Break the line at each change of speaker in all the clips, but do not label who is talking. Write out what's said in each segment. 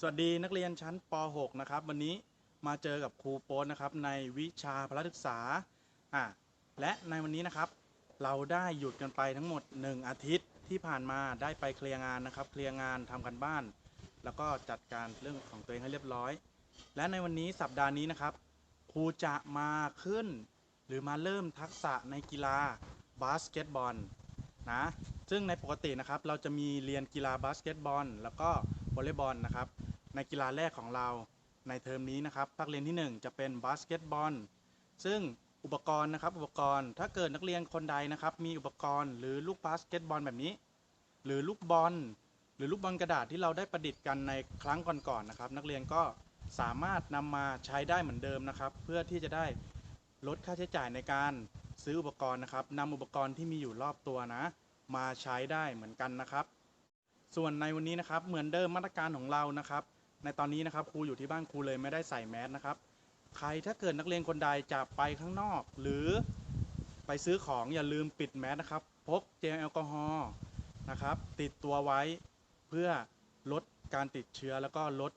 สวัสดีนักเรียนชั้นป .6 นะครับ วันนี้มาเจอกับครูโป๊นะครับ ในวิชาพละศึกษาอะและในวันนี้นะครับ เราได้หยุดกันไปทั้งหมด 1 อาทิตย์ที่ผ่านมาได้ไปเคลียร์งานนะครับ เคลียร์งานทำกันบ้าน แล้วก็จัดการเรื่องของตัวเองให้เรียบร้อย และในวันนี้สัปดาห์นี้นะครับ ครูจะมาขึ้น หรือมาเริ่มทักษะในกีฬาบาสเกตบอลนะซึ่งในปกตินะครับเราจะมีเรียนกีฬาบาสเกตบอลแล้วก็วอลเลย์บอลนะครับ ในกีฬาแรกของเราในเทอมนี้นะครับภาคเรียนที่ 1 จะเป็นบาสเกตบอลซึ่งอุปกรณ์นะครับอุปกรณ์ถ้าเกิดนักเรียนคนใดนะครับ มีอุปกรณ์หรือลูกบาสเกตบอลแบบนี้ หรือลูกบอลหรือลูกบอลกระดาษที่เราได้ประดิษฐ์กันในครั้งก่อนๆนะครับ นักเรียนก็สามารถนำมาใช้ได้เหมือนเดิมนะครับ เพื่อที่จะได้ลดค่าใช้จ่ายในการซื้ออุปกรณ์นะครับนำอุปกรณ์ที่มีอยู่รอบตัวนะ มาใช้ได้เหมือนกันนะครับ ส่วนในวันนี้นะครับเหมือนเดิมมาตรการของเรานะครับ ในตอนนี้นะครับครูอยู่ที่บ้านครูเลยไม่ได้ใส่แมสนะครับ ใครถ้าเกิดนักเรียนคนใดจะไปข้างนอก หรือไปซื้อของอย่าลืมปิดแมสนะครับ พกเจลแอลกอฮอล์นะครับ ติดตัวไว้เพื่อลดการติดเชื้อแล้วก็ลด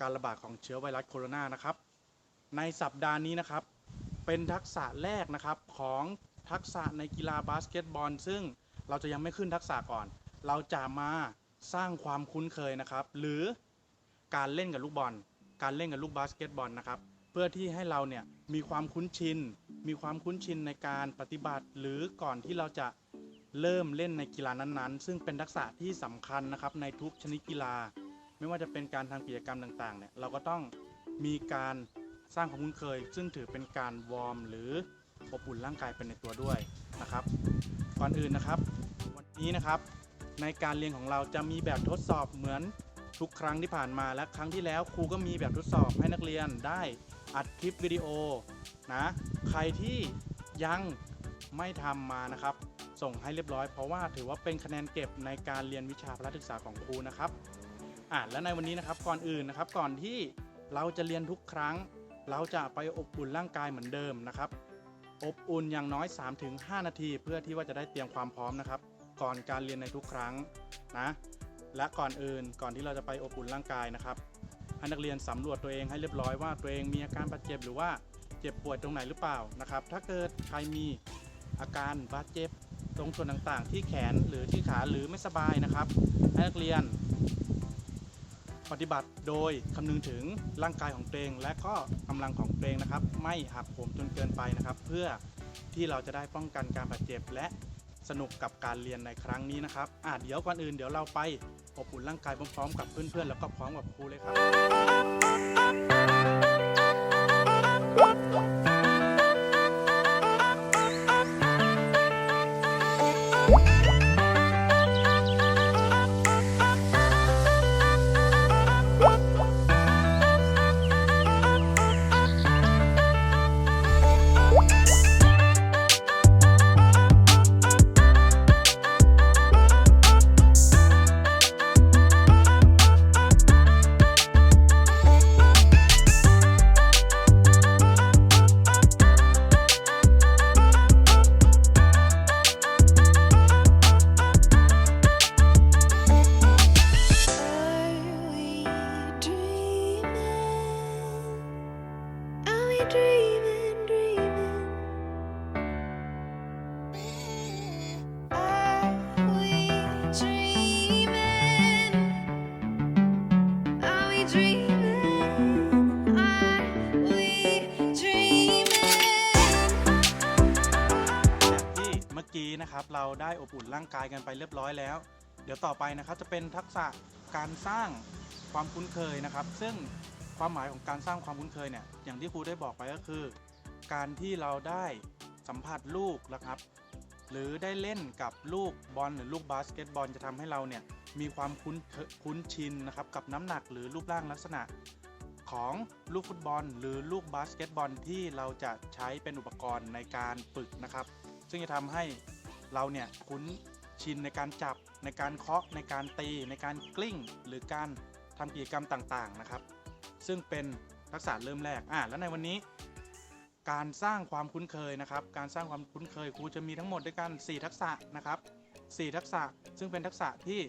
การระบาดของเชื้อไวรัสโคโรนานะครับ ในสัปดาห์นี้นะครับ เป็นทักษะแรกนะครับของทักษะในกีฬาบาสเกตบอล ซึ่งเราจะยังไม่ขึ้นทักษะก่อน เราจะมาสร้างความคุ้นเคยนะครับ หรือ การเล่นกับลูกบอล การเล่นกับลูกบาสเกตบอลนะครับ เพื่อที่ให้เราเนี่ยมีความคุ้นชิน มีความคุ้นชินในการปฏิบัติ หรือก่อนที่เราจะเริ่มเล่นในกีฬานั้นๆ ซึ่งเป็นทักษะที่สำคัญนะครับในทุกชนิดกีฬา ไม่ว่าจะเป็นการทำกิจกรรมต่างๆเนี่ยเราก็ต้องมีการสร้างความคุ้นเคย ซึ่งถือเป็นการวอร์มหรืออบอุ่นร่างกายเป็นในตัวด้วยนะครับก่อนอื่นนะครับ วันนี้นะครับในการเรียนของเราจะมีแบบทดสอบเหมือน ทุกครั้งที่ผ่านมาและครั้งที่แล้วครูก็มีแบบทดสอบให้นักเรียนได้อัดคลิปวิดีโอนะใครที่ยังไม่ทำมานะครับ ส่งให้เรียบร้อยเพราะว่าถือว่าเป็นคะแนนเก็บในการเรียนวิชาพละศึกษาของครูนะครับอะและในวันนี้นะครับก่อนอื่นนะครับก่อนที่เราจะเรียนทุกครั้ง เราจะไปอบอุ่นร่างกายเหมือนเดิมนะครับ อบอุ่นอย่างน้อย 3-5 นาที เพื่อที่ว่าจะได้เตรียมความพร้อมนะครับ ก่อนการเรียนในทุกครั้งนะ และก่อนอื่นก่อนที่เราจะไปอบอุ่นร่างกายนะครับให้นักเรียนสำรวจตัวเองให้เรียบร้อยว่าตัวเองมีอาการบาดเจ็บหรือว่าเจ็บปวยตรงไหนหรือเปล่านะครับ ถ้าเกิดใครมีอาการบาดเจ็บตรงส่วนต่างๆ ที่แขนหรือที่ขาหรือไม่สบายนะครับ ให้นักเรียน ปฏิบัติโดยคำนึงถึงร่างกายของตัวเอง และก็กำลังของตัวเองนะครับ ไม่หักโหมจนเกินไปนะครับ เพื่อที่เราจะได้ป้องกันการบาดเจ็บและสนุกกับการเรียนในครั้งนี้นะครับอะเดี๋ยวก่อนอื่นเดี๋ยวเราไป อบอุ่นร่างกายพร้อมๆกับเพื่อนๆแล้วก็พร้อมกับครูเลยครับางกายกันไปเรียบร้อยแล้ว เดี๋ยวต่อไปนะครับจะเป็นทักษะการสร้างความคุ้นเคยนะครับ ซึ่งความหมายของการสร้างความคุ้นเคยเนี่ยอย่างที่ครูได้บอกไปก็คือ การที่เราได้สัมผัสลูกนะครับ หรือได้เล่นกับลูกบอลหรือลูกบาสเกตบอลจะทำให้เราเนี่ยมีความคุ้นคุ้นชินนะครับกับน้ำหนักหรือรูปร่างลักษณะของลูกฟุตบอล หรือลูกบาสเกตบอลที่เราจะใช้เป็นอุปกรณ์ในการฝึกนะครับ ซึ่งจะทำให้เราเนี่ยคุ้น ชินในการจับ ในการเคาะ ในการตี ในการกลิ้ง หรือการทำกิจกรรมต่างๆนะครับ ซึ่งเป็นทักษะเริ่มแรกอะแล้วในวันนี้ การสร้างความคุ้นเคยนะครับ การสร้างความคุ้นเคยครูจะมีทั้งหมดด้วยกัน 4 ทักษะนะครับ 4 ทักษะซึ่งเป็นทักษะที่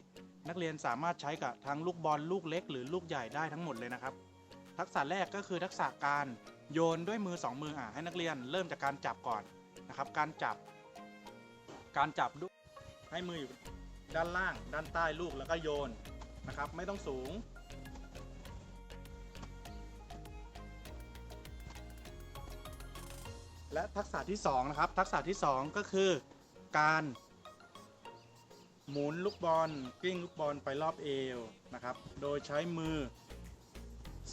นักเรียนสามารถใช้กับทั้งลูกบอลลูกเล็ก หรือลูกใหญ่ได้ทั้งหมดเลยนะครับ ทักษะแรกก็คือทักษะการโยนด้วยมือสองมืออะให้นักเรียนเริ่มจากการจับก่อนนะครับ การจับ การจับลูก ให้มืออยู่ด้านล่าง ด้านใต้ลูกแล้วก็โยนนะครับ ไม่ต้องสูง และทักษะที่2นะครับ ทักษะที่ 2 ก็คือการหมุนลูกบอลกลิ้งลูกบอลไปรอบเอวนะครับ โดยใช้มือ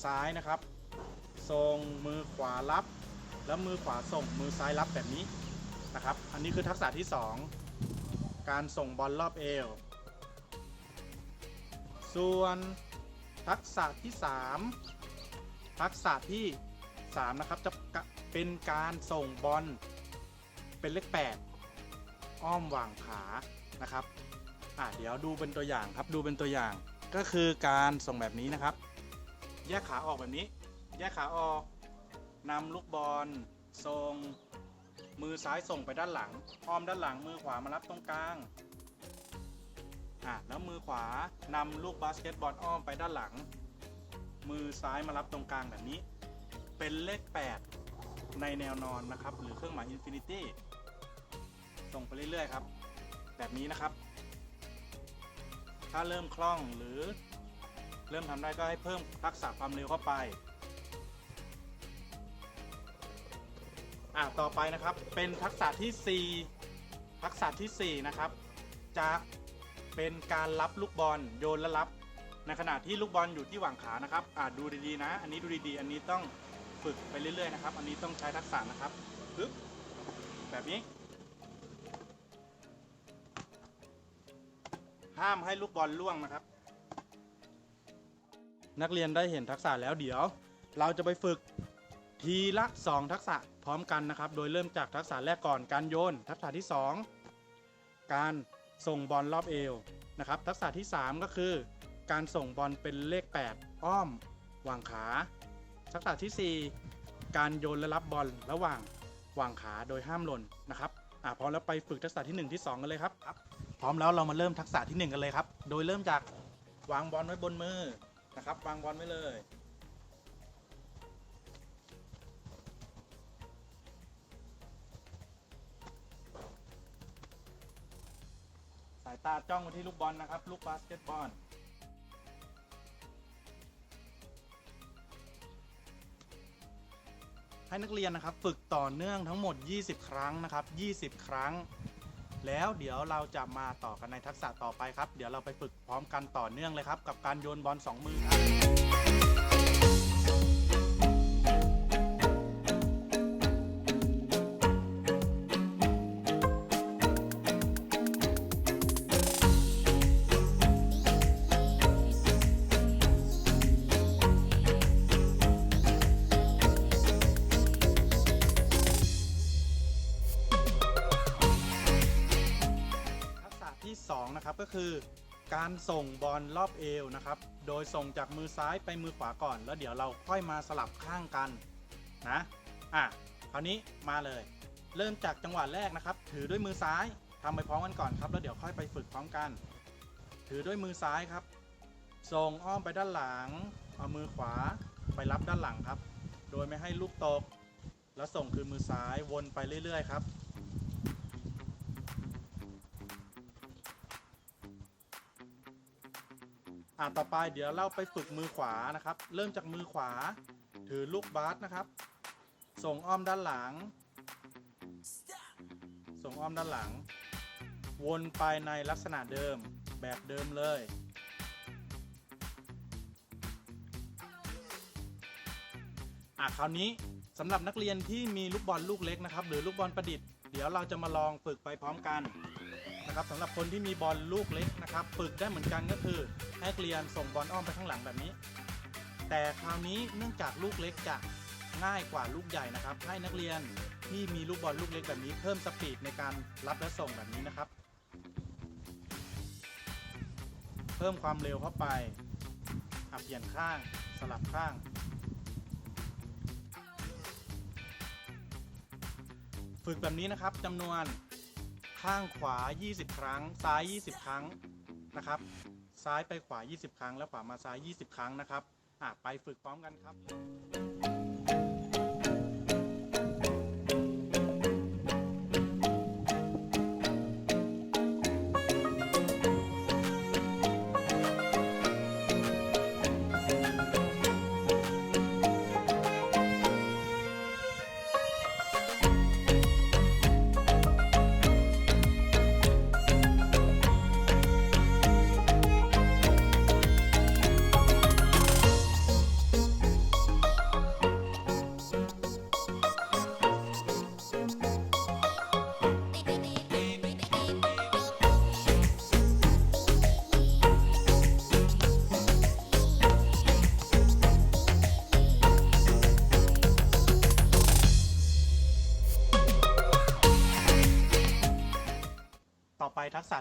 ซ้ายนะครับส่งมือขวารับ แล้วมือขวาส่งมือซ้ายรับแบบนี้นะครับ อันนี้คือทักษะที่ 2 การส่งบอลรอบเอว ส่วนทักษะที่ 3 ทักษะที่ 3 นะครับ จะเป็นการส่งบอลเป็นเลข 8 อ้อมวางขานะครับอะเดี๋ยวดูเป็นตัวอย่างครับดูเป็นตัวอย่าง ก็คือการส่งแบบนี้นะครับ แยกขาออกแบบนี้ แยกขาออกนำลูกบอลส่ง มือซ้ายส่งไปด้านหลัง อ้อมด้านหลังมือขวามารับตรงกลางอะแล้วมือขวานำลูกบาสเกตบอลอ้อมไปด้านหลัง มือซ้ายมารับตรงกลางแบบนี้ เป็นเลข 8 ในแนวนอนนะครับ หรือเครื่องหมายอินฟินิตี้ส่งไปเรื่อยๆครับ แบบนี้นะครับ ถ้าเริ่มคล่องหรือเริ่มทำได้ก็ให้เพิ่มทักษะความเร็วเข้าไป อะต่อไปนะครับเป็นทักษะที่ 4 ทักษะทีสี่ 4 นะครับ จะเป็นการรับลูกบอลโยนและรับ ในขณะที่ลูกบอลอยู่ที่หว่างขานะครับอ่าดูดีๆนะ อันนี้ดูดีๆ อันนี้ต้องฝึกไปเรื่อยๆนะครับ อันนี้ต้องใช้ทักษะนะครับปึ๊บแบบนี้ ห้ามให้ลูกบอลล่วงนะครับ นักเรียนได้เห็นทักษะแล้วเดี๋ยว เราจะไปฝึกทีละ 2 ทักษะ พร้อมกันนะครับ โดยเริ่มจากทักษะแรกก่อนการโยน ทักษะที่ 2 การส่งบอลรอบเอวนะครับ ทักษะที่ 3 ก็คือ การส่งบอลเป็นเลข 8 อ้อมวางขา ทักษะทีสี่4 การโยนและรับบอลระหว่างวางขาโดยห้ามหล่นนะครับอะพร้อมแล้วไปฝึกทักษะที่ 1 ที่ 2 กันเลยครับครับพร้อมแล้วเรามาเริ่มทักษะที่ 1 กันเลยครับ โดยเริ่มจากวางบอลไว้บนมือนะครับ วางบอลไว้เลย ตาจ้องไปที่ลูกบอลนะครับ ลูกบาสเกตบอลให้นักเรียนนะครับฝึกต่อเนื่องทั้งหมด 20 ครั้งนะครับ 20 ครั้ง แล้วเดี๋ยวเราจะมาต่อกันในทักษะต่อไปครับ เดี๋ยวเราไปฝึกพร้อมกันต่อเนื่องเลยครับ กับการโยนบอลสองมือครับ็คือการส่งบอลรอบเอวนะครับ โดยส่งจากมือซ้ายไปมือขวาก่อน แล้วเดี๋ยวเราค่อยมาสลับข้างกันนะอะคราวนี้มาเลย เริ่มจากจังหวะแรกนะครับ ถือด้วยมือซ้ายทำไปพร้อมกันก่อนครับ แล้วเดี๋ยวค่อยไปฝึกพร้อมกัน ถือด้วยมือซ้ายครับ ส่งอ้อมไปด้านหลัง เอามือขวาไปรับด้านหลังครับ โดยไม่ให้ลูกตก แล้วส่งคืนมือซ้ายวนไปเรื่อยๆครับ อ่าต่อไปเดี๋ยวเราไปฝึกมือขวานะครับ เริ่มจากมือขวา ถือลูกบาสนะครับ ส่งอ้อมด้านหลัง ส่งอ้อมด้านหลัง วนไปในลักษณะเดิมแบบเดิมเลย อะคราวนี้สำหรับนักเรียนที่มีลูกบอลลูกเล็กนะครับ หรือลูกบอลประดิษฐ์เดี๋ยวเราจะมาลองฝึกไปพร้อมกัน นะครับสำหรับคนที่มีบอลลูกเล็กนะครับฝึกได้เหมือนกันก็คือให้เรียนส่งบอลอ้อมไปข้างหลังแบบนี้ แต่คราวนี้เนื่องจากลูกเล็กจะง่ายกว่าลูกใหญ่นะครับ ให้นักเรียนที่มีลูกบอลลูกเล็กแบบนี้ เพิ่มสปีดในการรับและส่งแบบนี้นะครับ เพิ่มความเร็วเข้าไปอะเปลี่ยนข้างสลับข้างฝึกแบบนี้นะครับจำนวน ข้างขวา 20 ครั้ง ซ้าย 20 ครั้งนะครับ ซ้ายไปขวา 20 ครั้ง แล้วขวามาซ้าย 20 ครั้งนะครับอะไปฝึกพร้อมกันครับ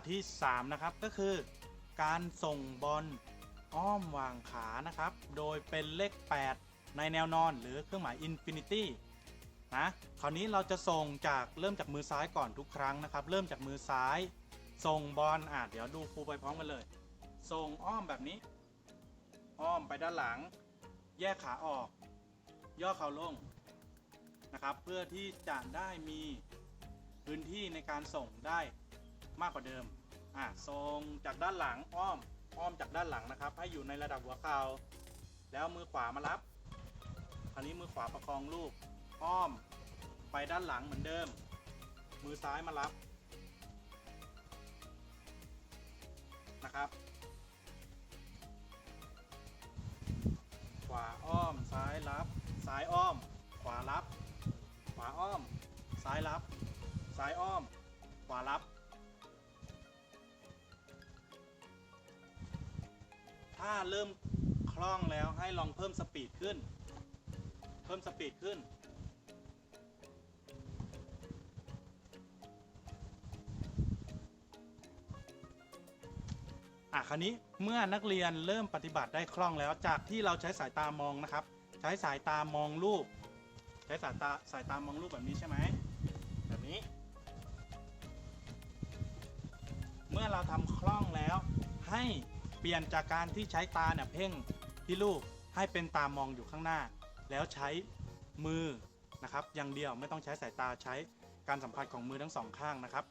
ที่ 3 นะครับ ก็คือ การส่งบอลอ้อมวางขานะครับ โดยเป็นเลข 8 ในแนวนอนหรือเครื่องหมายอินฟินิตี้นะคราวนี้เราจะส่งจากเริ่มจากมือซ้ายก่อนทุกครั้งนะครับ เริ่มจากมือซ้ายส่งบอลอะเดี๋ยวดูครูไปพร้อมกันเลย ส่งอ้อมแบบนี้ อ้อมไปด้านหลัง แยกขาออก ย่อเข่าลงนะครับ เพื่อที่จะได้มีพื้นที่ในการส่งได้มากกว่าเดิม อะทรงจากด้านหลังอ้อมอ้อมจากด้านหลังนะครับ ให้อยู่ในระดับหัวเข่าแล้วมือขวามารับ คราวนี้มือขวาประคองลูก อ้อมไปด้านหลังเหมือนเดิม มือซ้ายมารับนะครับ ขวาอ้อมซ้ายรับ ซ้ายอ้อม ขวารับ ขวาอ้อม ซ้ายรับ ซ้ายอ้อม ขวารับาเริ่มคล่องแล้วให้ลองเพิ่มสปีดขึ้น เพิ่มสปีดขึ้น อะคราวนี้เมื่อนักเรียนเริ่มปฏิบัติได้คล่องแล้วจากที่เราใช้สายตามองนะครับ ใช้สายตามองรูป ใช้สายตาสายตามองรูปแบบนี้ใช่ไหมแบบนี้ เมื่อเราทำคล่องแล้วให้ เปลี่ยนจากการที่ใช้ตาเนี่ยเพ่งที่ลูกให้เป็นตามองอยู่ข้างหน้า แล้วใช้มือนะครับอย่างเดียวไม่ต้องใช้สายตาใช้การสัมผัสของมือทั้งสองข้างนะครับ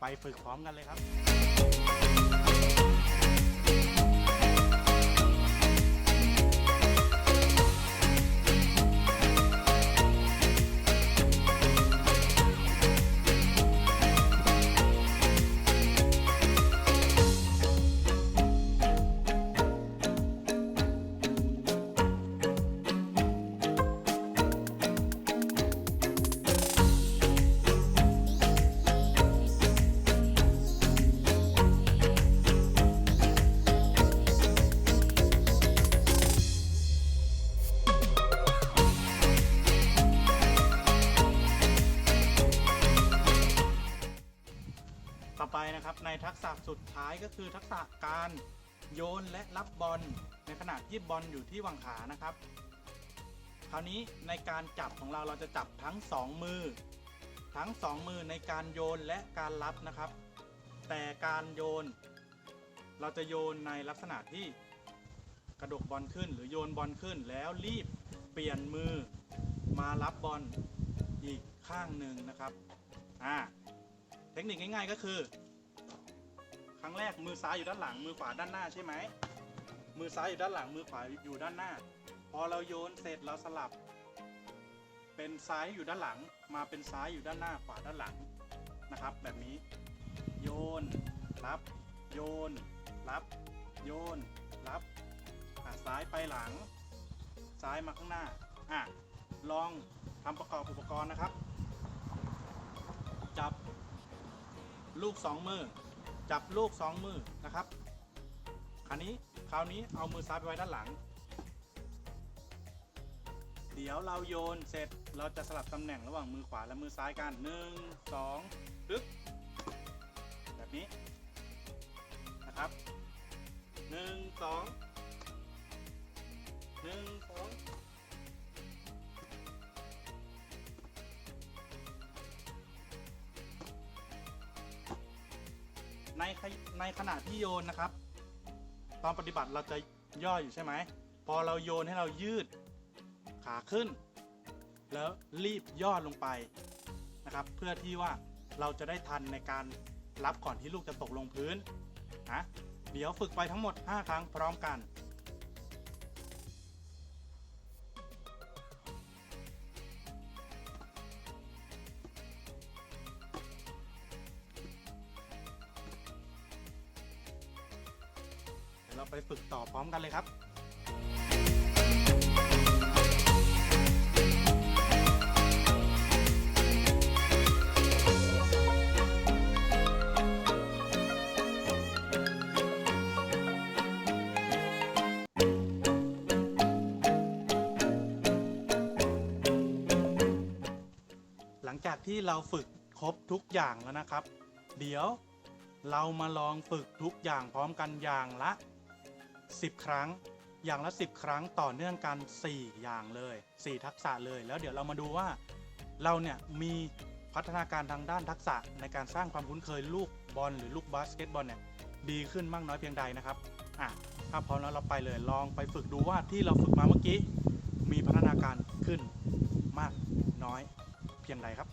ไปฝึกพร้อมกันเลยครับ ทักษะสุดท้ายก็คือทักษะการโยนและรับบอลในขณะที่บอลอยู่ที่วางขานะครับ คราวนี้ในการจับของเราเราจะจับทั้งสองมือ ทั้งสองมือในการโยนและการรับนะครับ แต่การโยน เราจะโยนในลักษณะที่กระดกบอลขึ้น หรือโยนบอลขึ้นแล้วรีบเปลี่ยนมือมารับบอลอีกข้างหนึ่งนะครับอ่าเทคนิคง่ายๆก็คือ รั้งแรกมือซ้ายอยู่ด้านหลังมือขวาด้านหน้าใช่ไหมมือซ้ายอยู่ด้านหลังมือขวาอยู่ด้านหน้า พอเราโยนเสร็จเราสลับ เป็นซ้ายอยู่ด้านหลัง มาเป็นซ้ายอยู่ด้านหน้าขวาด้านหลังนะครับ แบบนี้ โยนรับ โยน รับ โยน รับอะซ้ายไปหลัง ซ้ายมาข้างหน้าอะลองทำประกอบอุปกรณ์นะครับ จับลูกสองมือ จับลูกสองมือนะครับคราวนี้คราวนี้เอามือซ้ายไปไว้ด้านหลัง เดี๋ยวเราโยนเสร็จเราจะสลับตำแหน่งระหว่างมือขวาและมือซ้ายกันหนึ่งสองแบบนี้นะครับหนึ่งสองหนึ่ง ในในขณะที่โยนนะครับ ตอนปฏิบัติเราจะย่ออยู่ใช่ไหม พอเราโยนให้เรายืดขาขึ้น แล้วรีบย่อลงไปนะครับ เพื่อที่ว่าเราจะได้ทันในการรับก่อนที่ลูกจะตกลงพื้นนะเดี๋ยวฝึกไปทั้งหมด 5 ครั้งพร้อมกัน ฝึกต่อพร้อมกันเลยครับหลังจากที่เราฝึกครบทุกอย่างแล้วนะครับ เดี๋ยวเรามาลองฝึกทุกอย่างพร้อมกันอย่างละ 10 ครั้ง อย่างละ 10 ครั้งต่อเนื่องกัน 4 อย่างเลย 4 ทักษะเลย แล้วเดี๋ยวเรามาดูว่าเราเนี่ยมีพัฒนาการทางด้านทักษะในการสร้างความคุ้นเคยลูกบอลหรือลูกบาสเกตบอลเนี่ยดีขึ้นมากน้อยเพียงใดนะครับอะถ้าพร้อมแล้วเราไปเลยลองไปฝึกดูว่าที่เราฝึกมาเมื่อกี้ มีพัฒนาการขึ้นมากน้อยเพียงใดครับ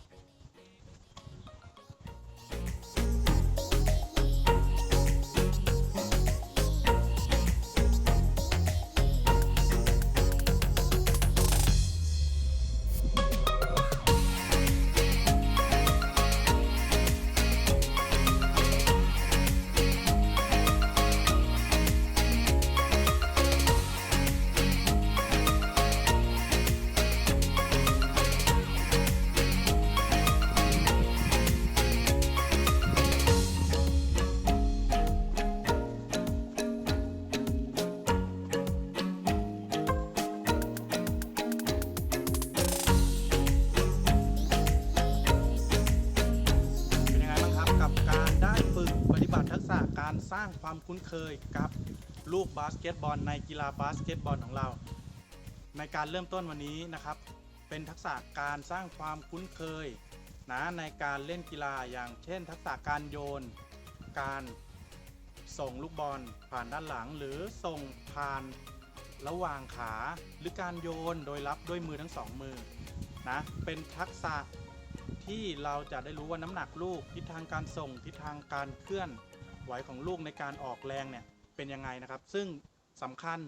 ร้างความคุ้นเคยกับลูกบาสเกตบอลในกีฬาบาสเกตบอลของเรา ในการเริ่มต้นวันนี้นะครับ เป็นทักษะการสร้างความคุ้นเคยนะในการเล่นกีฬาอย่างเช่น ทักษะการโยน การส่งลูกบอลผ่านด้านหลัง หรือส่งผ่านระหว่างขาหรือการโยนโดยรับด้วยมือทั้งสองมือนะเป็นทักษะที่เราจะได้รู้ว่าน้ำหนักลูกทิศทางการส่งทิศทางการเคลื่อน ไหวของลูกในการออกแรงเนี่ยเป็นยังไงนะครับ ซึ่งสำคัญ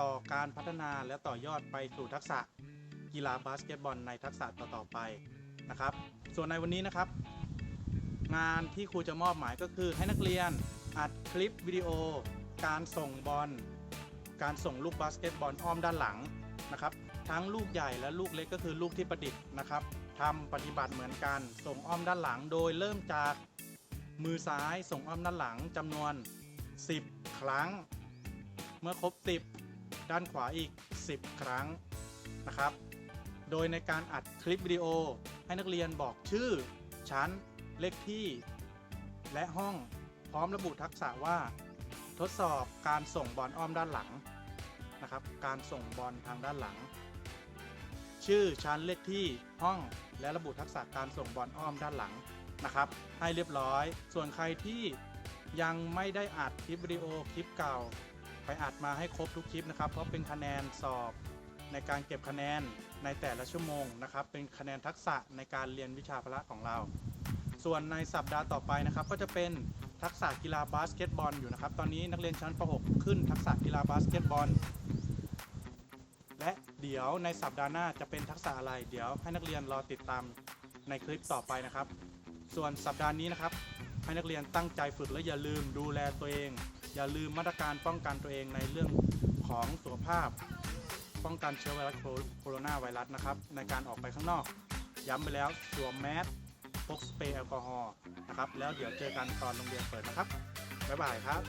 ต่อการพัฒนาและต่อยอดไปสู่ทักษะกีฬาบาสเกตบอลในทักษะต่อๆไปนะครับ ส่วนในวันนี้นะครับ งานที่ครูจะมอบหมายก็คือให้นักเรียนอัดคลิปวิดีโอ การส่งบอลการส่งลูกบาสเกตบอลอ้อมด้านหลังนะครับ ทั้งลูกใหญ่และลูกเล็กก็คือลูกที่ประดิษฐ์นะครับทำปฏิบัติเหมือนกัน ส่งอ้อมด้านหลังโดยเริ่มจาก มือซ้ายส่งอ้อมด้านหลังจำนวน 10 ครั้ง เมื่อครบ 10 ด้านขวาอีก 10 ครั้งนะครับ โดยในการอัดคลิปวิดีโอให้นักเรียนบอกชื่อ ชั้น เลขที่ และห้องพร้อมระบุทักษะว่า ทดสอบการส่งบอลอ้อมด้านหลังนะครับ การส่งบอลทางด้านหลัง ชื่อชั้นเลขที่ห้องและระบุทักษะการส่งบอลอ้อมด้านหลัง นะครับ ให้เรียบร้อย ส่วนใครที่ยังไม่ได้อัดคลิปวิดีโอคลิปเก่า ไปอัดมาให้ครบทุกคลิปนะครับ เพราะเป็นคะแนนสอบในการเก็บคะแนนในแต่ละชั่วโมงนะครับ เป็นคะแนนทักษะในการเรียนวิชาพละของเรา ส่วนในสัปดาห์ต่อไปนะครับ ก็จะเป็นทักษะกีฬาบาสเกตบอลอยู่นะครับ ตอนนี้นักเรียนชั้นป .6 ขึ้นทักษะกีฬาบาสเกตบอล และเดี๋ยวในสัปดาห์หน้าจะเป็นทักษะอะไร เดี๋ยวให้นักเรียนรอติดตามในคลิปต่อไปนะครับ ส่วนสัปดาห์นี้นะครับ ให้นักเรียนตั้งใจฝึกและอย่าลืมดูแลตัวเอง อย่าลืมมาตรการป้องกันตัวเองในเรื่องของสุขภาพ ป้องกันเชื้อไวรัสโคโรนาไวรัสนะครับ ในการออกไปข้างนอก ย้ำไปแล้วสวมแมสพกสเปรย์แอลกอฮอล์นะครับ แล้วเดี๋ยวเจอกันตอนโรงเรียนเปิดนะครับ บ๊ายบายครับ